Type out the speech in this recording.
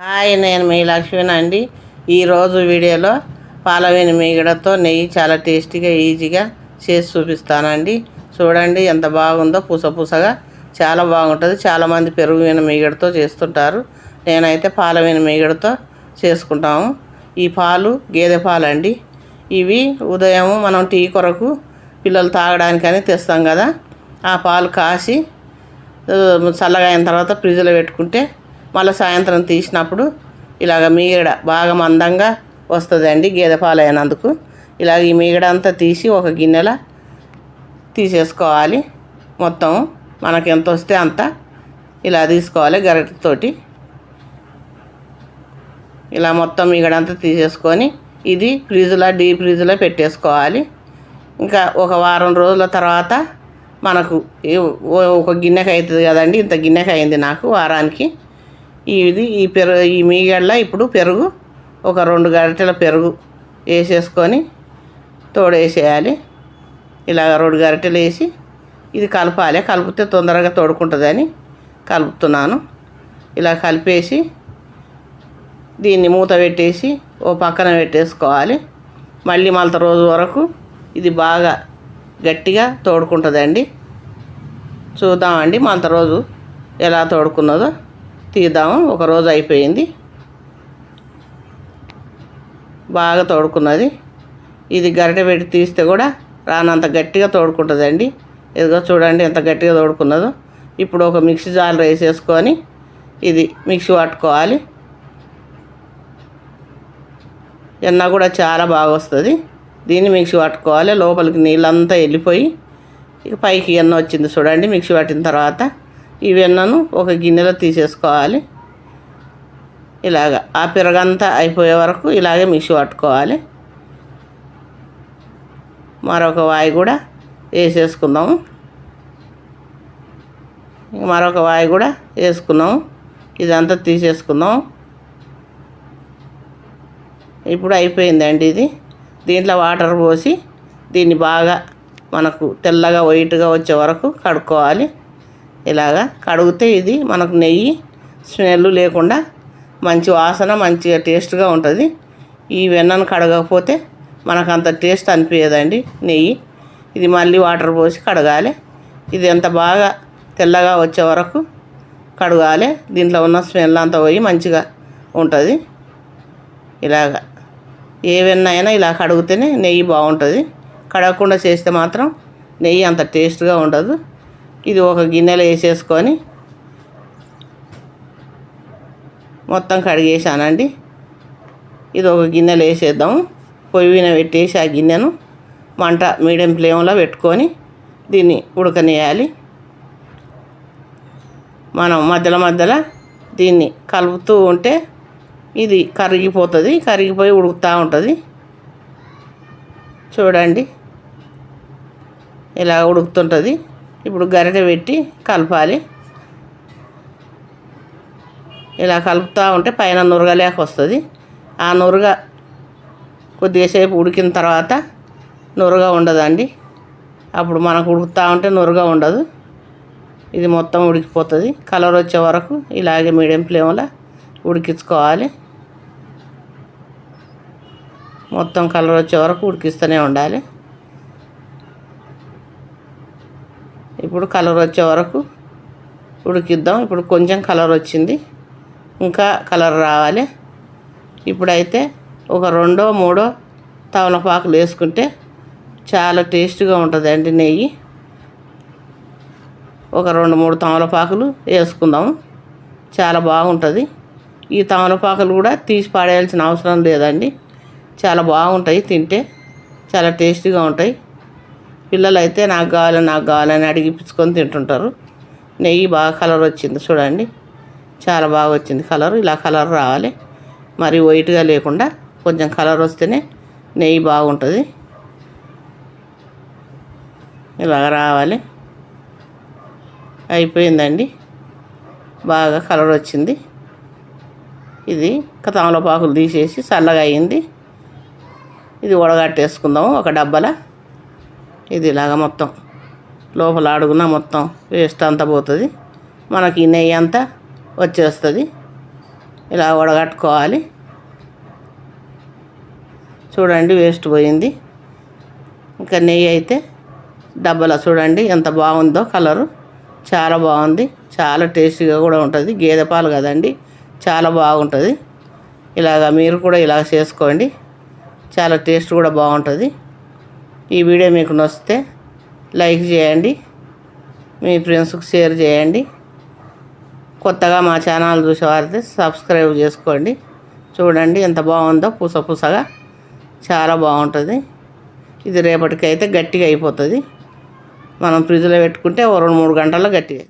Hi నేను మీ లక్ష్మీని అండి. ఈరోజు వీడియోలో పాలవేని మీగడతో నెయ్యి చాలా టేస్టీగా ఈజీగా చేసి చూపిస్తానండి. చూడండి ఎంత బాగుందో. పూస పూసగా చాలా బాగుంటుంది. చాలామంది పెరుగు వీన మీగడతో చేస్తుంటారు. నేనైతే పాలవేని మీగడతో చేసుకుంటాము. ఈ పాలు గేదె పాలు అండి ఇవి ఉదయం మనం టీ కొరకు పిల్లలు తాగడానికని తెస్తాం కదా. ఆ పాలు కాసి చల్లగా అయిన తర్వాత ఫ్రిడ్జ్లో పెట్టుకుంటే మళ్ళీ సాయంత్రం తీసినప్పుడు ఇలాగ మీగడ బాగా మందంగా వస్తుందండి గేదె పాలైనందుకు. ఇలాగ ఈ మీగడ అంతా తీసి ఒక గిన్నెలో తీసేసుకోవాలి. మొత్తం మనకి ఎంత వస్తే అంత ఇలా తీసుకోవాలి గరిటెతోటి. ఇలా మొత్తం మీగడంతా తీసేసుకొని ఇది ఫ్రిడ్జ్లో డీప్ ఫ్రిడ్జ్లో పెట్టేసుకోవాలి. ఇంకా ఒక వారం రోజుల తర్వాత మనకు ఒక గిన్నెకి అవుతుంది కదండి ఇంత గిన్నెకి అయింది నాకు వారానికి. ఇది ఈ పెరుగు ఈ మీగడలో ఇప్పుడు పెరుగు ఒక రెండు గరిటెల పెరుగు వేసేసుకొని తోడేసేయాలి. ఇలా రెండు గరిటెలు వేసి ఇది కలపాలి. కలిపితే తొందరగా తోడుకుంటుందని కలుపుతున్నాను. ఇలా కలిపేసి దీన్ని మూత పెట్టేసి ఓ పక్కన పెట్టేసుకోవాలి. మళ్ళీ మళ్ళీ రోజు వరకు ఇది బాగా గట్టిగా తోడుకుంటుందండి. చూద్దామండి మలత రోజు ఎలా తోడుకున్నదో. తీద్దాము. ఒక రోజు అయిపోయింది. బాగా తోడుకున్నది. ఇది గరిటె పెట్టి తీస్తే కూడా రానంత గట్టిగా తోడుకుంటుందండి. ఇదిగో చూడండి ఎంత గట్టిగా తోడుకున్నదో. ఇప్పుడు ఒక మిక్సీ జాలు వేసేసుకొని ఇది మిక్సీ పట్టుకోవాలి. ఎన్న కూడా చాలా బాగా వస్తుంది. దీన్ని మిక్సీ పట్టుకోవాలి. లోపలికి నీళ్ళంతా వెళ్ళిపోయి ఇక పైకి ఎన్న వచ్చింది చూడండి. మిక్సీ పట్టిన తర్వాత ఈ వెన్నను ఒక గిన్నెలో తీసేసుకోవాలి. ఇలాగ ఆ పెరగంతా అయిపోయే వరకు ఇలాగే మిక్సీ పట్టుకోవాలి. మరొక వాయి కూడా వేసేసుకుందాము. మరొక వాయి కూడా వేసుకున్నాము. ఇదంతా తీసేసుకుందాం ఇప్పుడు అయిపోయిందండి ఇది. దీంట్లో వాటర్ పోసి దీన్ని బాగా మనకు తెల్లగా వైట్గా వచ్చే వరకు కడుక్కోవాలి. ఇలాగా కడిగితే ఇది మనకు నెయ్యి స్మెల్ లేకుండా మంచి వాసన మంచిగా టేస్ట్గా ఉంటుంది. ఈ వెన్నను కడగకపోతే మనకు అంత టేస్ట్ అనిపించదండి నెయ్యి. ఇది మళ్ళీ వాటర్ పోసి కడగాలి. ఇది ఎంత బాగా తెల్లగా వచ్చే వరకు కడగాలి. దీంట్లో ఉన్న స్మెల్ అంతా పోయి మంచిగా ఉంటుంది. ఇలాగ ఏ వెన్న అయినా ఇలా కడిగితేనే నెయ్యి బాగుంటుంది. కడగకుండా చేస్తే మాత్రం నెయ్యి అంత టేస్ట్గా ఉండదు. ఇది ఒక గిన్నెలో వేసేసుకొని మొత్తం కడిగేసానండి ఇది ఒక గిన్నెలో వేసేద్దాము. పొయ్యిన పెట్టేసి ఆ గిన్నెను మంట మీడియం ఫ్లేమ్లో పెట్టుకొని దీన్ని ఉడకనేయాలి మనం మధ్యలో మధ్యలో దీన్ని కలుపుతూ ఉంటే ఇది కరిగిపోతుంది కరిగిపోయి ఉడుకుతూ ఉంటుంది. చూడండి. ఇలా ఉడుకుతుంటుంది. ఇప్పుడు గరిటె పెట్టి కలపాలి. ఇలా కలుపుతూ ఉంటే పైన నురగ లేక వస్తుంది. ఆ నురగ కొద్దిసేపు ఉడికిన తర్వాత నురగ ఉండదండి. అప్పుడు మనకు ఉడుకుతూ ఉంటే నురగ ఉండదు. ఇది మొత్తం ఉడికిపోతుంది. కలర్ వచ్చే వరకు ఇలాగే మీడియం ఫ్లేమ్లో ఉడికించుకోవాలి. మొత్తం కలర్ వచ్చే వరకు ఉడికిస్తూనే ఉండాలి. ఇప్పుడు కలర్ వచ్చే వరకు ఉడికిద్దాం ఇప్పుడు కొంచెం కలర్ వచ్చింది. ఇంకా కలర్ రావాలి. ఇప్పుడైతే ఒక రెండో మూడో తమలపాకులు వేసుకుంటే చాలా టేస్ట్గా ఉంటుందండి నెయ్యి. ఒక రెండు మూడు తమలపాకులు వేసుకుందాము చాలా బాగుంటుంది. ఈ తమలపాకులు కూడా తీసి పాడేయాల్సిన అవసరం లేదండి. చాలా బాగుంటాయి తింటే. చాలా టేస్టీగా ఉంటాయి. పిల్లలు అయితే నాకు కావాలి నాకు కావాలని అడిగిపించుకొని తింటుంటారు. నెయ్యి బాగా కలర్ వచ్చింది చూడండి. చాలా బాగా వచ్చింది కలర్ ఇలా కలర్ రావాలి. మరి వైట్గా లేకుండా కొంచెం కలర్ వస్తేనే నెయ్యి బాగుంటుంది. ఇలాగ రావాలి. అయిపోయిందండి. బాగా కలర్ వచ్చింది. ఇది తమలపాకులు తీసేసి చల్లగా అయింది. ఇది ఉడగట్టేసుకుందాము ఒక డబ్బాల. ఇది ఇలాగ మొత్తం. లోపల అడుగున మొత్తం వేస్ట్ అంతా పోతుంది. మనకి ఈ నెయ్యి అంతా వచ్చేస్తుంది. ఇలా వడగట్టుకోవాలి. చూడండి వేస్ట్ పోయింది. ఇంకా నెయ్యి అయితే డబ్బల చూడండి ఎంత బాగుందో కలరు. చాలా బాగుంది. చాలా టేస్టీగా కూడా ఉంటుంది. గేదె పాలు కదండి. చాలా బాగుంటుంది. ఇలాగ మీరు కూడా ఇలా చేసుకోండి. చాలా టేస్ట్ కూడా బాగుంటుంది. ఈ వీడియో మీకు నచ్చితే లైక్ చేయండి మీ ఫ్రెండ్స్కి షేర్ చేయండి. కొత్తగా మా ఛానల్ చూసేవారైతే సబ్స్క్రైబ్ చేసుకోండి. చూడండి ఎంత బాగుందో పూస పూసగా చాలా బాగుంటుంది. ఇది రేపటికైతే గట్టిగా అయిపోతుంది. మనం ఫ్రిడ్జ్లో పెట్టుకుంటే ఓ రెండు మూడు గంటల్లో గట్టిగా